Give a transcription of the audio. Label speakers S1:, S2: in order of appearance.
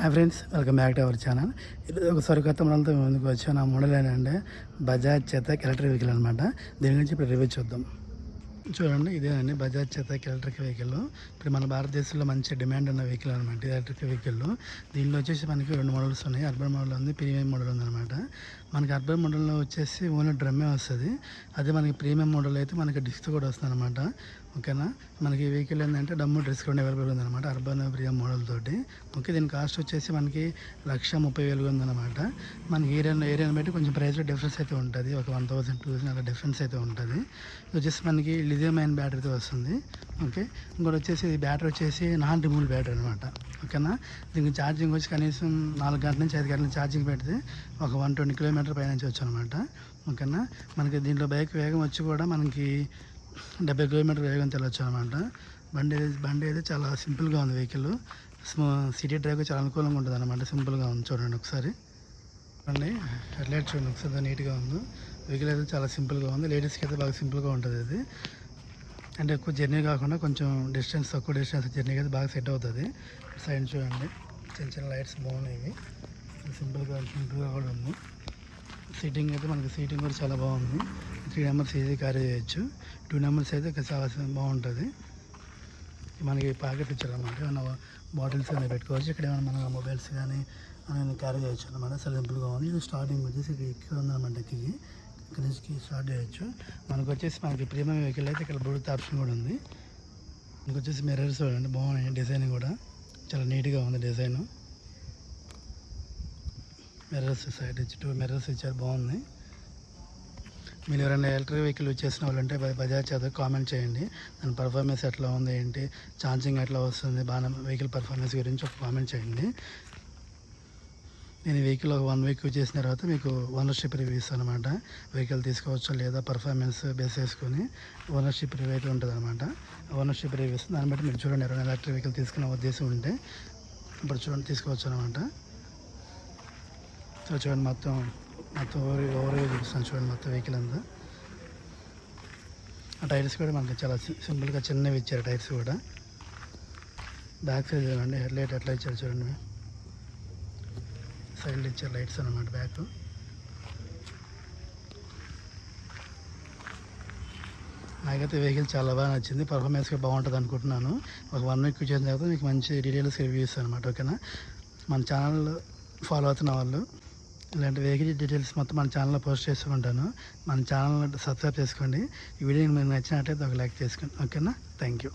S1: Hi friends welcome back to our channel ఈరోజు ఒక సరికొత్త మోడల్తో మేము ముందుకు వచ్చాను ఆ మోడల్ ఏంటంటే బజాజ్ చేత ఎలక్ట్రిక్ వెహికల్ అనమాట దీని గురించి ఇప్పుడు రివ్యూ చూద్దాం. చూడండి ఇదేనండి బజాజ్ చేత ఎలక్ట్రిక్ వెహికల్ ఇప్పుడు మన భారతదేశంలో మంచి డిమాండ్ ఉన్న వెహికల్ అనమాట ఎలక్ట్రిక్ వెహికల్ దీనిలో వచ్చేసి మనకి రెండు మోడల్స్ ఉన్నాయి. అర్బన్ మోడల్ ఉంది ప్రీమియం మోడల్ ఉంది అనమాట మనకి అర్బన్ మోడల్లో వచ్చేసి ఓన్లీ డ్రమ్మే వస్తుంది. అదే మనకి ప్రీమియం మోడల్ అయితే మనకి డిస్క్ కూడా వస్తుంది అనమాట ఓకేనా? మనకి ఈ వెహికల్ ఏంటంటే డమ్ము డిస్కౌంట్ అవైలబుల్ ఉందన్నమాట అర్బన్ ప్రియా మోడల్ తోటి. ఓకే దీని కాస్ట్ వచ్చేసి మనకి లక్ష ముప్పై వేలుగా ఉందన్నమాట. మనకి ఏరియా ఏరియాని బట్టి కొంచెం ప్రైస్లో డిఫరెన్స్ అయితే ఉంటుంది. ఒక వన్ థౌసండ్ టూ థౌసండ్ అలా డిఫరెన్స్ అయితే ఉంటుంది. ఇది వచ్చేసి మనకి లిథియం అయిన బ్యాటరీతో వస్తుంది. ఓకే ఇంకోటి వచ్చేసి ఇది బ్యాటరీ వచ్చేసి నాన్ రిమూవల్ బ్యాటరీ అనమాట ఓకేనా? దీనికి ఛార్జింగ్ వచ్చి కనీసం నాలుగు గంటల నుంచి ఐదు గంటల నుంచి ఛార్జింగ్ పెడితే ఒక వన్ ట్వంటీ కిలోమీటర్ పైనుంచి వచ్చు అనమాట ఓకేనా? మనకి దీంట్లో బైక్ వేగం వచ్చి కూడా మనకి డెబ్బై కిలోమీటర్ వేగం తెలవచ్చు అనమాట బండి బండి అయితే చాలా సింపుల్గా ఉంది వెహికల్. సిటీ డ్రైవ్ చాలా అనుకూలంగా ఉంటుంది అనమాట సింపుల్గా ఉంది చూడండి ఒకసారి. చూడండి హెడ్లైట్ చూడండి ఒకసారి నీట్గా ఉంది. వెహికల్ అయితే చాలా సింపుల్గా ఉంది. లేడీస్కి అయితే బాగా సింపుల్గా ఉంటుంది ఇది. అంటే ఎక్కువ జర్నీ కాకుండా కొంచెం డిస్టెన్స్ తక్కువ డిస్టెన్స్ జర్నీకి అయితే బాగా సెట్ అవుతుంది. సైడ్ చూడండి చిన్న చిన్న లైట్స్ బాగున్నాయి సింపుల్గా సింపుల్గా కూడా ఉంది. సీటింగ్ అయితే మనకి సీటింగ్ కూడా చాలా బాగుంది. త్రీ నెంబర్స్ ఈజీ క్యారీ చేయొచ్చు. టూ నెంబర్స్ అయితే ఇంకా చాలా బాగుంటుంది. మనకి ప్యాకెట్ ఇచ్చారన్నమాట. ఏమైనా బాటిల్స్ కానీ పెట్టుకోవచ్చు. ఇక్కడ ఏమైనా మన మొబైల్స్ కానీ అని క్యారీ చేయొచ్చు అనమాట చాలా సింపుల్గా ఉంది. ఇది స్టార్టింగ్ వచ్చేసి ఇక్కడ ఇక్కడ ఉందన్నమాట ఎక్కి ఇక్కడ నుంచి స్టార్ట్ చేయొచ్చు. మనకు వచ్చేసి మనకి ప్రీమియం వెహికల్ అయితే ఇక్కడ బ్లూటూత్ ఆప్షన్ కూడా ఉంది. మనకు వచ్చేసి మిర్రర్స్ చూడండి. బాగున్నాయి డిజైన్ కూడా. చాలా నీట్గా ఉంది డిజైన్ మిర్రర్స్ సైడ్ ఇచ్చి టూ మిర్రర్స్ ఇచ్చారు. బాగుంది. మీరు ఎవరైనా ఎలక్ట్రిక్ వెహికల్ చేసిన వాళ్ళు ఉంటే బజాజ్ చదువు కామెంట్ చేయండి. దాని పర్ఫార్మెన్స్ ఎట్లా ఉంది ఏంటి ఛార్జింగ్ ఎట్లా వస్తుంది బాగా వెహికల్ పర్ఫార్మెన్స్ గురించి ఒక కామెంట్ చేయండి. నేను వెహికల్ ఒక వన్ వీక్ చేసిన తర్వాత మీకు ఓనర్షిప్ రివ్యూ ఇస్తాను అనమాట వెహికల్ తీసుకోవచ్చు లేదా పర్ఫార్మెన్స్ బేస్ చేసుకుని ఓనర్షిప్ రివ్యూ అయితే ఉంటుంది అనమాట ఓనర్షిప్ రివ్యూ ఇస్తుంది దాన్ని బట్టి మీరు చూడండి ఎవరైనా ఎలక్ట్రిక్ వెహికల్ తీసుకునే ఉద్దేశం ఉంటే ఇప్పుడు చూడండి తీసుకోవచ్చు అనమాట సో చూడండి మొత్తం మొత్తం ఓవర్ ఓవర్ చూపిస్తాను చూడండి మొత్తం వెహికల్ అంతా. ఆ టైర్స్ కూడా మనకి చాలా సింపుల్గా చిన్నవి ఇచ్చారు టైర్స్ కూడా. బ్యాక్ సైడ్ చూడండి హెడ్ లైట్ ఎట్లా ఇచ్చారు చూడండి సైడ్ ఇచ్చారు లైట్స్ అనమాట బ్యాక్ నాకైతే వెహికల్ చాలా బాగా నచ్చింది. పర్ఫార్మెన్స్గా బాగుంటుంది అనుకుంటున్నాను. ఒక వన్ వీక్ చేసిన తర్వాత మీకు మంచి డీటెయిల్స్ రివ్యూ ఇస్తాను అనమాట ఓకేనా మన ఛానల్ ఫాలో అవుతున్న వాళ్ళు ఇలాంటి వెహికల్ డీటెయిల్స్ మొత్తం మన ఛానల్లో పోస్ట్ చేస్తూ ఉంటాను. మన ఛానల్ సబ్స్క్రైబ్ చేసుకోండి. ఈ వీడియో మీకు నచ్చినట్లయితే ఒక లైక్ చేసుకోండి. ఓకేనా? Thank you.